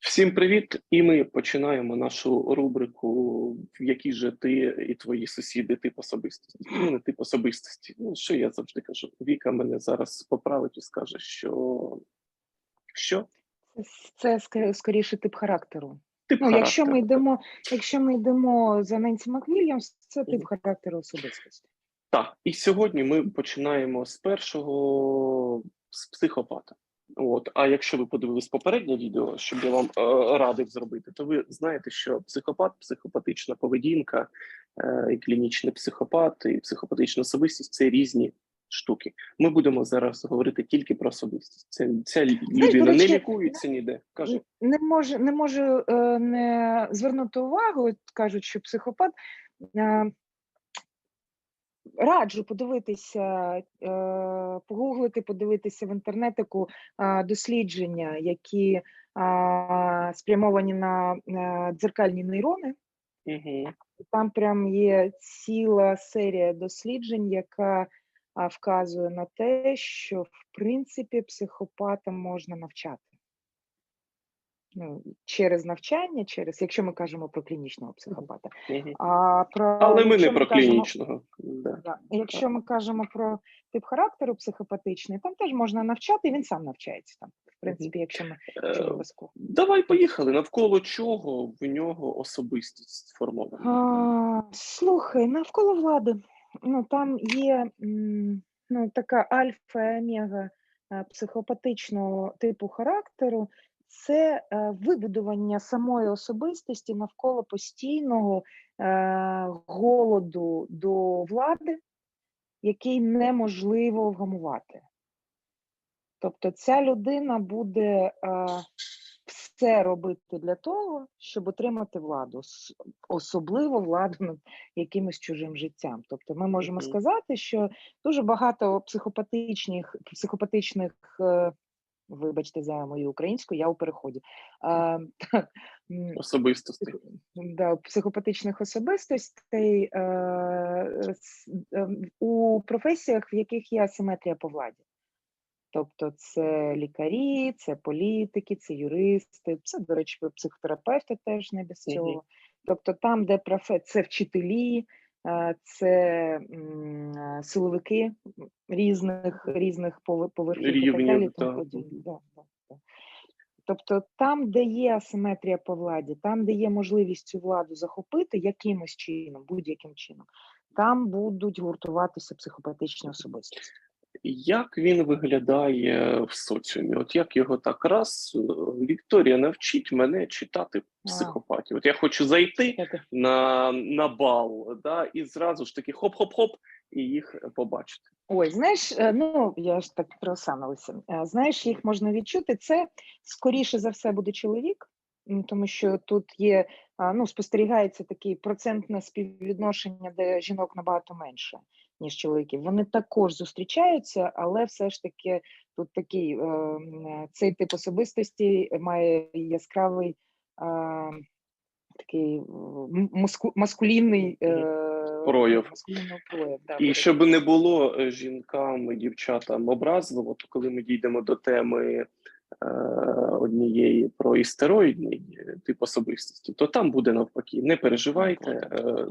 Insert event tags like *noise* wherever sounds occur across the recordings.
Всім привіт! І ми починаємо нашу рубрику, в якій же ти і твої сусіди тип особистості. Не *clears throat* тип особистості. Ну, що я завжди кажу? Віка мене зараз поправить і скаже, що. Що? Це скоріше тип характеру. Тип Ну, якщо ми йдемо, якщо ми йдемо за Ненсі Маквільямс, це тип характеру особистості. Так, і сьогодні ми починаємо з першого з психопата. От, а якщо ви подивились попереднє відео, щоб я вам е, радив зробити, то ви знаєте, що психопат, психопатична поведінка, е, і клінічний психопат, і психопатична особистість це різні штуки. Ми будемо зараз говорити тільки про особистість. Це ця людина не лікується ніде. Каже, Не можу, не можу е, не звернути увагу, кажуть, що психопат. Е, раджу подивитися, е, погуглити, подивитися в інтернетику е, дослідження, які спрямовані на е, дзеркальні нейрони. угу, Там прям є ціла серія досліджень, яка вказує на те, що в принципі психопата можна навчати. Ну, через навчання, через, якщо ми кажемо про клінічного психопата. А про Але ми не про кажемо- клінічного. Да. Да. Якщо ми кажемо про тип характеру психопатичний, там теж можна навчати, він сам навчається там. В принципі, якщо ми якщо Е. Давай поїхали. Навколо чого в нього особистість сформована? Слухай, навколо влади. Ну там є ну, така альфа і омега е, психопатичного типу характеру. Це е, вибудування самої особистості навколо постійного е, голоду до влади, який неможливо вгамувати. Тобто ця людина буде е, все робити для того, щоб отримати владу, особливо владу над якимось чужим життям. Тобто, ми можемо сказати, що дуже багато психопатичних психопатичних. Вибачте за мою українську, я у переході. А, Особистостей. да, психопатичних особистостей е, е, у професіях, в яких є асиметрія по владі. Тобто це лікарі, це політики, це юристи, це, до речі, психотерапевти теж не без цього. Тобто там, де профе... це вчителі, це е, силовики різних, різних пове- поверхів і так Рівнів, далі. тому да. Да, да, да. Тобто там, де є асиметрія по владі, там, де є можливість цю владу захопити якимось чином, будь-яким чином, там будуть гуртуватися психопатичні особистості. Як він виглядає в соціумі? От як його так раз е, Вікторія навчить мене читати психопатів? От я хочу зайти на, на бал, да, і зразу ж таки хоп-хоп-хоп, і їх побачити. Ой, знаєш, е, ну я ж так приосанилася. Е, Знаєш, їх можна відчути. Це скоріше за все буде чоловік, тому що тут є ну, спостерігається таке процентне співвідношення, де жінок набагато менше, ніж чоловіків. Вони також зустрічаються, але все ж таки тут такий е, цей тип особистості має яскравий такий е, маску, маскулінний е, Прояв. прояв. Да, І щоб не було жінкам і дівчатам образливо, то коли ми дійдемо до теми однієї про істероїдний тип особистості, то там буде навпаки. Не переживайте,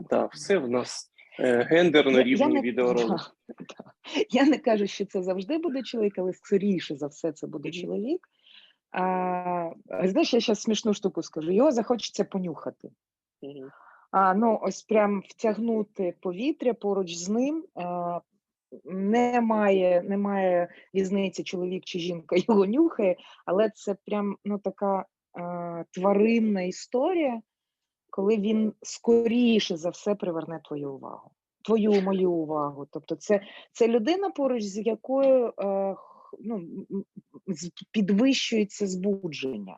да, все в нас гендерно не- відеоролик. Да, *laughs* да. Я не кажу, що це завжди буде чоловік, але скоріше за все це буде чоловік. А, знаєш, я зараз смішну штуку скажу. Його захочеться понюхати. А, ну, ось прям втягнути повітря поруч з ним. А, немає, немає різниці, чоловік чи жінка його нюхає, але це прям ну, така а, тваринна історія, коли він скоріше за все приверне твою увагу. Твою мою увагу. Тобто, це, це людина, поруч з якою е, ну, підвищується збудження.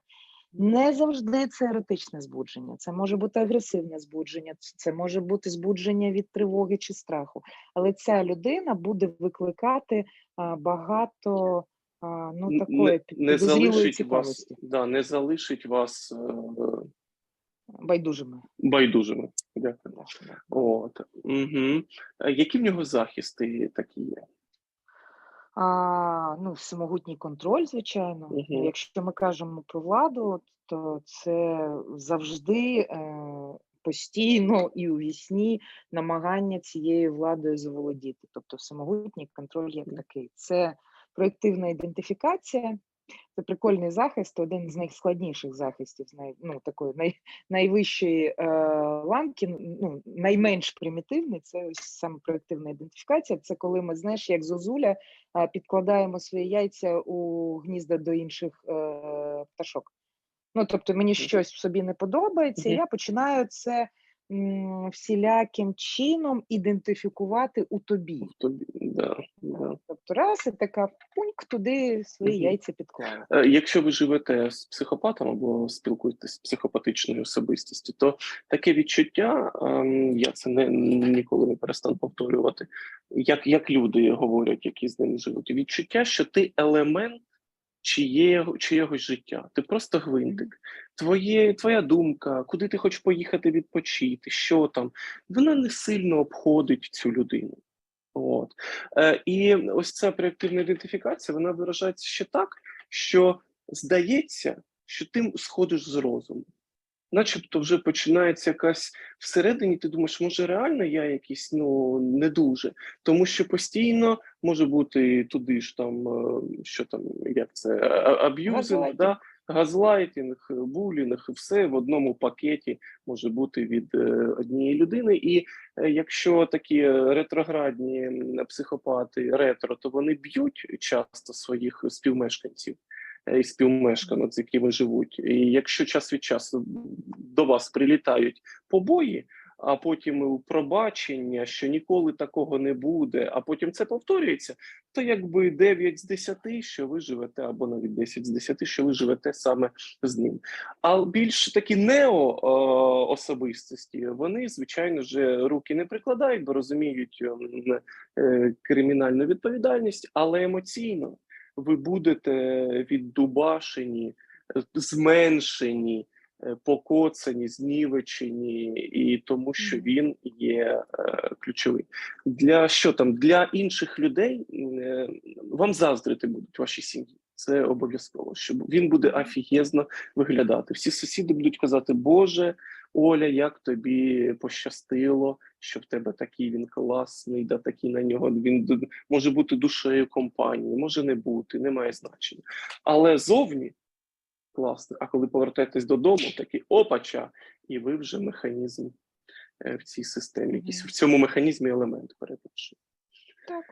Не завжди це еротичне збудження, це може бути агресивне збудження, це може бути збудження від тривоги чи страху. Але ця людина буде викликати а, багато а, ну, такої не, не залишить вас, да, не залишить вас е, байдужими. байдужими. Дякую. От. Угу. Які в нього захисти такі є? А, ну, всемогутній контроль, звичайно. Мгм. Якщо ми кажемо про владу, то це завжди е, постійно і у вісні намагання цією владою заволодіти. Тобто всемогутній контроль як такий. Це проєктивна ідентифікація, це прикольний захист, один з найскладніших захистів, ну, такої най, найвищої е, ланки, ну, найменш примітивний, це ось саме проєктивна ідентифікація. Це коли ми, знаєш, як зозуля а, підкладаємо свої яйця у гнізда до інших е, пташок. Ну, тобто мені щось в собі не подобається, і я починаю це всіляким чином ідентифікувати у тобі. Тобі, да, да. Тобто раз і така пуньк туди свої Мгм. яйця підклала. Е, Якщо ви живете з психопатом або спілкуєтесь з психопатичною особистістю, то таке відчуття, ем, я це не ніколи не перестану повторювати, як, як люди говорять, які з ним живуть, відчуття, що ти елемент чиєго, чиєгось життя, ти просто гвинтик. Твоє, твоя думка, куди ти хочеш поїхати відпочити, що там, вона не сильно обходить цю людину. От. Е, і ось ця проєктивна ідентифікація вона виражається ще так, що здається, що ти сходиш з розуму. Начебто вже починається якась всередині, ти думаєш, може реально я якийсь ну не дуже, тому що постійно може бути туди ж там, е, що там, як це а- аб'юзинг, да? газлайтінг, булінг, все в одному пакеті може бути від е, однієї людини. І е, якщо такі е, ретроградні психопати ретро, то вони б'ють часто своїх співмешканців е, і співмешканок, з якими живуть. І якщо час від часу до вас прилітають побої, а потім пробачення, що ніколи такого не буде, а потім це повторюється, то якби 9 з 10, що ви живете, або навіть 10 з 10, що ви живете саме з ним. А більш такі нео е, вони, звичайно ж, руки не прикладають, бо розуміють ем, е, кримінальну відповідальність, але емоційно ви будете віддубашені, зменшені, е, покоцані, знівечені, і тому, що він є е, ключовий. Для що там для інших людей е, вам заздрити будуть ваші сім'ї. Це обов'язково, щоб він буде афігезно виглядати. Всі сусіди будуть казати: Боже, Оля, як тобі пощастило, що в тебе такий він класний, да такий на нього він може бути душею компанії, може не бути, немає значення. Але зовні класно. А коли повертаєтесь додому, такий опача, і ви вже механізм е, в цій системі. Якийсь в цьому механізмі елемент перепрошую. Так,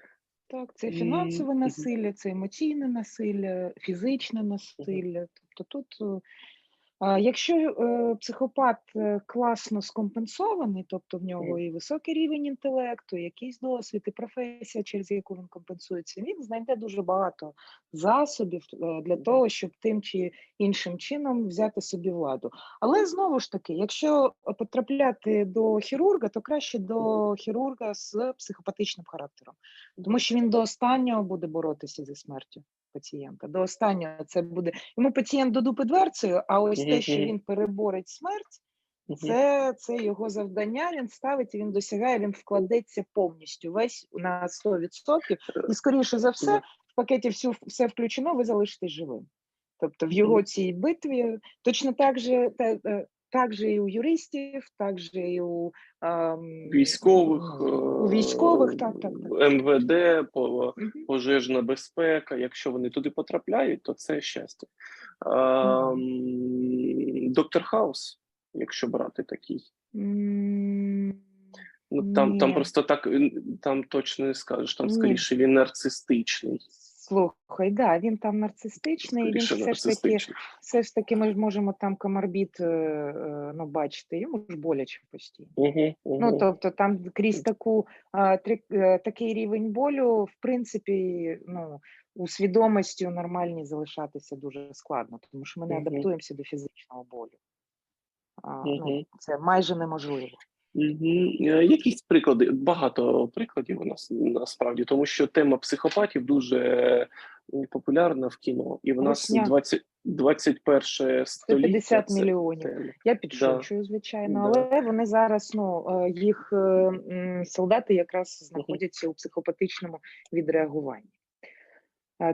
так, це фінансове насилля, це емоційне насилля, фізичне насилля. Тобто тут, е, якщо е, психопат е, класно скомпенсований, тобто в нього і високий рівень інтелекту, і якийсь досвід, і професія, через яку він компенсується, він знайде дуже багато засобів е, для того, щоб тим чи іншим чином взяти собі владу. Але знову ж таки, якщо потрапляти до хірурга, то краще до хірурга з психопатичним характером, тому що він до останнього буде боротися зі смертю пацієнта. До останнього це буде йому пацієнт до дупи дверцею, а ось те, що він переборить смерть. Це, це його завдання. Він ставить, і він досягає, він вкладеться повністю весь на 100%. І скоріше за все, в пакеті всю, все включено, ви залишитесь живим. Тобто в його цій битві точно так же, та, е, так же і у юристів, так же і у ем, Військових, у військових, так, так, так. е, МВД, пожежна безпека. Якщо вони туди потрапляють, то це щастя. Ем, Доктор Хаус, якщо брати такий. Ну там, там просто так е, там точно не скажеш. Там скоріше він нарцистичний. Слухай, да, він там нарцистичний, він все ж таки, все ж таки, ми ж можемо там коморбід е, е, ну, бачити, йому ж боляче постійно. Угу, Ну, тобто там крізь таку, три- е, такий рівень болю, в принципі, ну, у свідомості у нормальній залишатися дуже складно, тому що ми не Мгм. адаптуємося до фізичного болю. А, ну, це майже неможливо. Угу. Якісь приклади, багато прикладів у нас насправді, тому що тема психопатів дуже популярна в кіно, і в нас Русня. 20, 21 століття. 150 це мільйонів. тема. Я підшучую, звичайно, Да. але вони зараз, ну, е, їх е, солдати якраз знаходяться у психопатичному відреагуванні.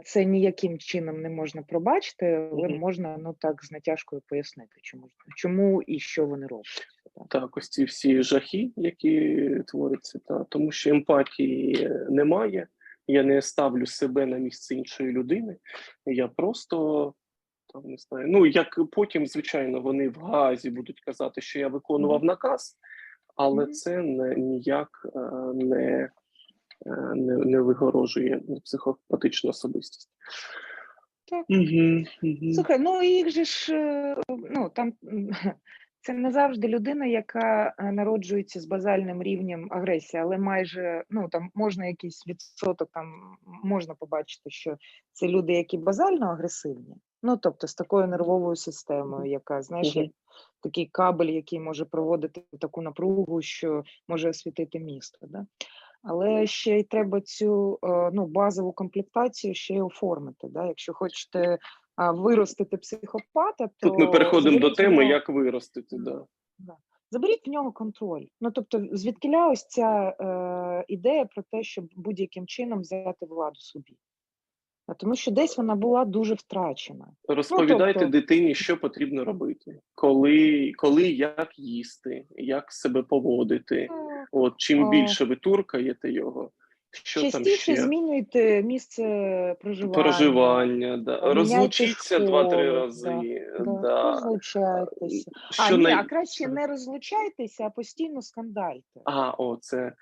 це ніяким чином не можна пробачити, але можна ну так з натяжкою пояснити, чому чому і що вони роблять. Так. Ось ці всі жахи, які творяться, та тому що емпатії немає. Я не ставлю себе на місце іншої людини. Я просто там не знаю. Ну як потім, звичайно, вони в газі будуть казати, що я виконував наказ, але це не ніяк е, не, е, не, не вигорожує психопатичну особистість. Так. Угу, угу. Слухай, ну їх же ж е, ну там це не завжди людина, яка е, народжується з базальним рівнем агресії, але майже ну там можна якийсь відсоток, там можна побачити, що це люди, які базально агресивні. Ну тобто з такою нервовою системою, яка знаєш, як такий кабель, який може проводити таку напругу, що може освітити місто. Да? Але ще й треба цю е, ну, базову комплектацію ще й оформити. Да? Якщо хочете виростити психопата, то Тут ми переходимо до теми, нього- як виростити. Да. заберіть в нього контроль. Ну тобто, звідкиля ось ця е, ідея про те, щоб будь-яким чином взяти владу собі. А Тому що десь вона була дуже втрачена. Розповідайте тобто- дитині, що потрібно робити, коли, коли як їсти, як себе поводити. От чим більше ви туркаєте його, що там Частіше ще змінюйте місце проживання. проживання, да. розлучіться два-три рази. Да, Да. Розлучайтеся. Що А, ні, най... а краще не розлучайтеся, а постійно скандальте. а, о, це.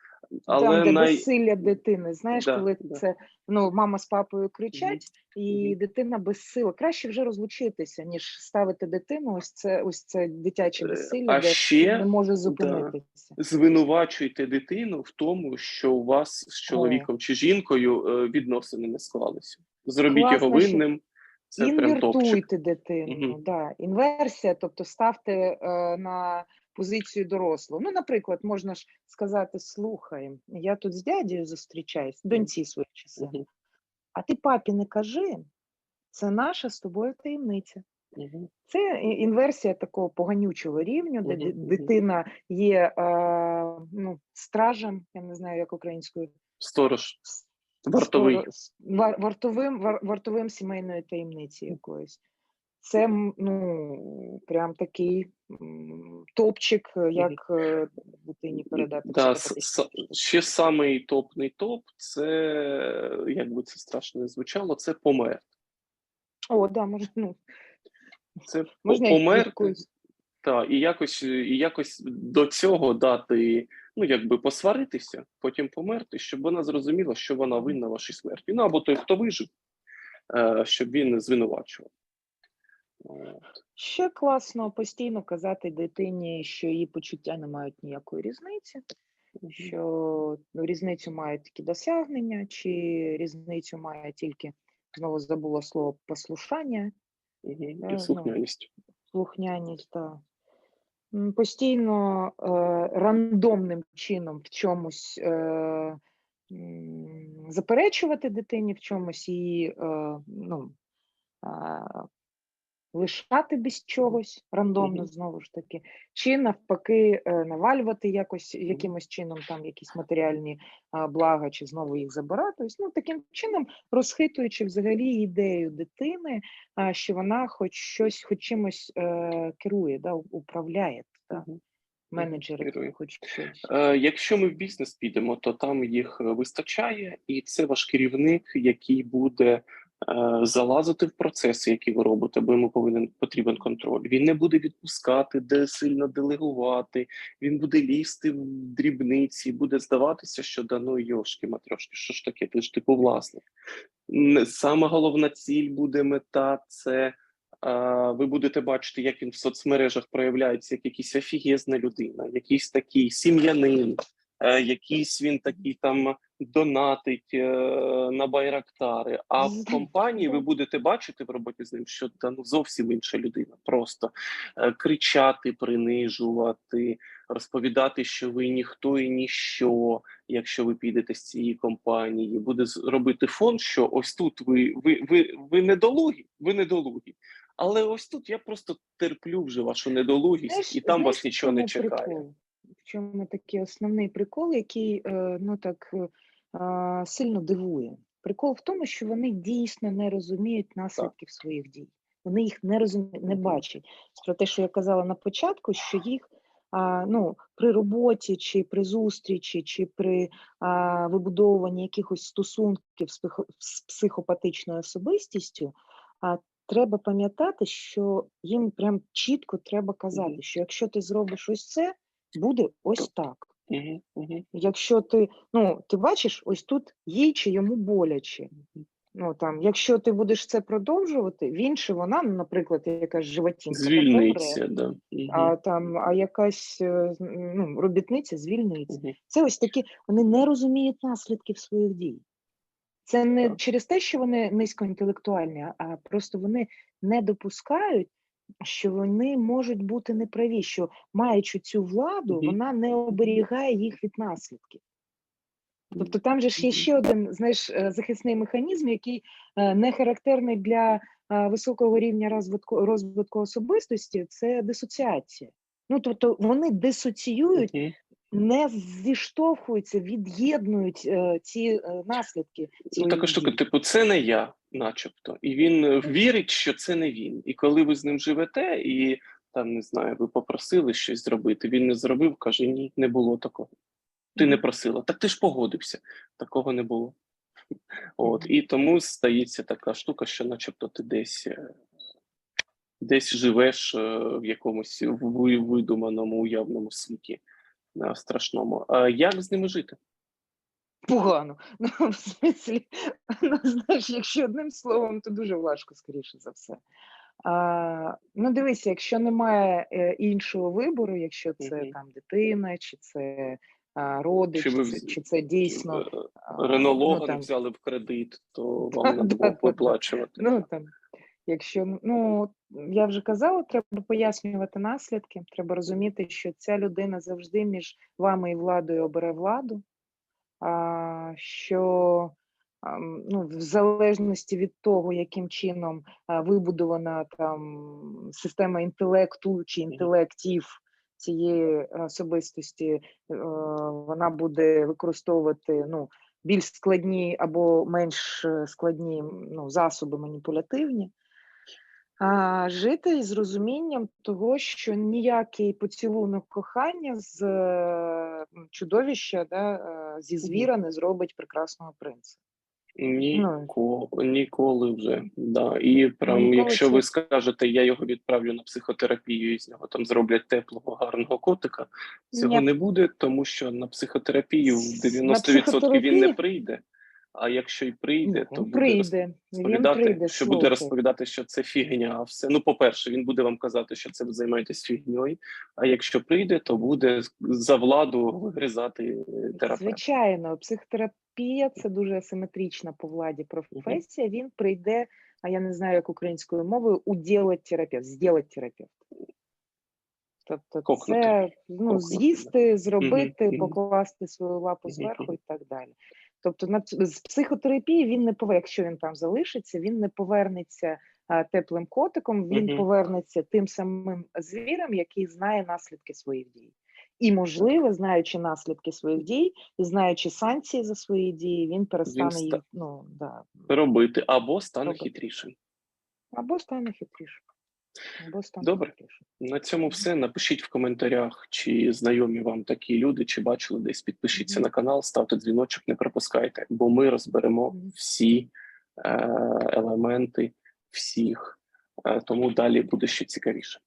Але Там, де най... безсилля дитини. Знаєш, Да, коли да. це ну, мама з папою кричать, і Мгм. дитина безсила. Краще вже розлучитися, ніж ставити дитину. Ось це ось це дитяче Е, безсилля, а де ще, не може зупинитися. звинувачуйте дитину в тому, що у вас з чоловіком чи жінкою е, відносини не склалися. Зробіть його Класно, що винним. Це. Інвертуйте дитину. Мгм. Да. Інверсія, тобто ставте е, на позицію дорослого. Ну, наприклад, можна ж сказати: слухай, я тут з дядею зустрічаюсь, доньці своїй часи. А ти папі не кажи, це наша з тобою таємниця. Це інверсія такого поганючого рівню, де дитина є ну, стражем, я не знаю, як українською, Сторож, вартовий. вартовим, вартовим сімейної таємниці якоїсь. Це ну, прям такий топчик, е, як е, дитині передати. Да, ще самий топний топ це, як би це страшно не звучало, це помер. О, да, може, *laughs* ну, Це можна по- як померти, якусь- та, і якось, і якось до цього дати, ну, якби посваритися, потім померти, щоб вона зрозуміла, що вона винна вашій смерті. Ну, або той, хто вижив, е, щоб він не звинувачував. Ще класно постійно казати дитині, що її почуття не мають ніякої різниці, що ну, різницю мають тільки досягнення, чи різницю має тільки знову забула слово послушання. Е, І ну, слухняність. слухняність. Да. Постійно е, рандомним чином в чомусь е, заперечувати дитині, в чомусь її е, ну, е, лишати без чогось рандомно, знову ж таки, чи навпаки е, навалювати якось якимось чином там якісь матеріальні блага, чи знову їх забирати. Ось, ну, таким чином розхитуючи взагалі ідею дитини, що вона хоч щось, хоч чимось е, керує, да, управляє, да, менеджери, хоч щось. Е, Якщо ми в бізнес підемо, то там їх вистачає, і це ваш керівник, який буде залазити в процеси, які ви робите, бо йому повинен потрібен контроль. Він не буде відпускати, де сильно делегувати. Він буде лізти в дрібниці, буде здаватися, що да ну йошки матрошки, що ж таке? Ти ж типу власник. Сама головна ціль буде мета це. а, Ви будете бачити, як він в соцмережах проявляється, як якийсь офігезна людина, якийсь такий сім'янин, е, якийсь він такий там донатить е, на байрактари. А в компанії ви будете бачити в роботі з ним, що та ну зовсім інша людина. Просто е, кричати, принижувати, розповідати, що ви ніхто і ніщо, якщо ви підете з цієї компанії, буде робити фон, що ось тут ви, ви, ви, ви недолугі, ви недолугі. Але ось тут я просто терплю вже вашу недолугість, Знаєш- і там знаєш, вас нічого не чекає. прикол? В чому такий основний прикол, який е, ну так е, сильно дивує? Прикол в тому, що вони дійсно не розуміють наслідків своїх дій. Вони їх не розуміють, не бачать. Про те, що я казала на початку, що їх а, ну, при роботі, чи при зустрічі, чи при а, вибудовуванні якихось стосунків з, психо- з психопатичною особистістю, а, треба пам'ятати, що їм прям чітко треба казати, що якщо ти зробиш ось це, буде ось так. Угу, угу. Якщо ти, ну, ти бачиш, ось тут їй чи йому боляче. Ну там, якщо ти будеш це продовжувати, він чи вона, ну, наприклад, якась животінка, Звільниться, да. а там, а якась е, ну, робітниця звільниться. Угу. Це ось такі, вони не розуміють наслідків своїх дій. Це не Так. через те, що вони низькоінтелектуальні, а просто вони не допускають, що вони можуть бути неправі, що маючи цю владу, вона не оберігає їх від наслідків. Тобто там же ж є ще один знаєш, е, захисний механізм, який е, не характерний для е, високого рівня розвитку, розвитку особистості, це дисоціація. Ну тобто вони дисоціюють, Угу. не зіштовхуються, від'єднують ці наслідки. Ну, така штука, типу, це не я, начебто. І він е, вірить, що це не він. І коли ви з ним живете, і там не знаю, ви попросили щось зробити, він не зробив, каже: ні, не було такого. Ти не просила. Так ти ж погодився. Такого не було. От, і тому стається така штука, що начебто ти десь. е, Десь живеш е, в якомусь видуманому уявному світі страшному. А як з ними жити? Погано. *laughs* Ну, в смислі, ну, знаєш, якщо одним словом, то дуже важко, скоріше за все. А, ну, дивися, якщо немає е, іншого вибору, якщо це Мгм. там дитина, чи це а, родич, Чи ви чи, вз- чи це дійсно. А, Ренолога ну, не там, взяли в кредит, то *laughs* вам да, було да. виплачувати. Ну там, якщо ну я вже казала, треба пояснювати наслідки. Треба розуміти, що ця людина завжди між вами і владою обере владу. Що ну, в залежності від того, яким чином вибудована там система інтелекту чи інтелектів цієї особистості, е, вона буде використовувати ну, більш складні або менш е, складні ну, засоби маніпулятивні. А, жити із розумінням того, що ніякий поцілунок кохання з е, чудовища да, е, зі звіра не зробить прекрасного принца. Ніколи, ніколи вже. Да. І прям, Ніколи якщо ви скажете, я його відправлю на психотерапію, і з нього там зроблять теплого, гарного котика, цього Ні. не буде, тому що на психотерапію в С- 90% він не прийде. А якщо й прийде, Ні, то він буде прийде, він прийде, що буде розповідати, що це фігня. а Все ну, по-перше, він буде вам казати, що це ви займаєтесь фігньою. А якщо прийде, то буде за владу вигризати е, терапевт. Звичайно, психотерапія це дуже асиметрична по владі професія. Він прийде, а я не знаю, як українською мовою, уділать терапевт, зділать терапевт. Тобто Кокнути. це ну, Кокнути, з'їсти, зробити, мгм. покласти свою лапу зверху і так далі. Тобто на з психотерапії він не пове, якщо він там залишиться, він не повернеться а, теплим котиком, він Мгм. повернеться тим самим звіром, який знає наслідки своїх дій. І, можливо, знаючи наслідки своїх дій і знаючи санкції за свої дії, він перестане ста- їх ну, да, робити або стане Робити. хитрішим. або стане хитрішим. Добре, на цьому все. Напишіть в коментарях, чи знайомі вам такі люди, чи бачили десь. Підпишіться на канал, ставте дзвіночок, не пропускайте, бо ми розберемо всі е, елементи всіх, е тому далі буде ще цікавіше.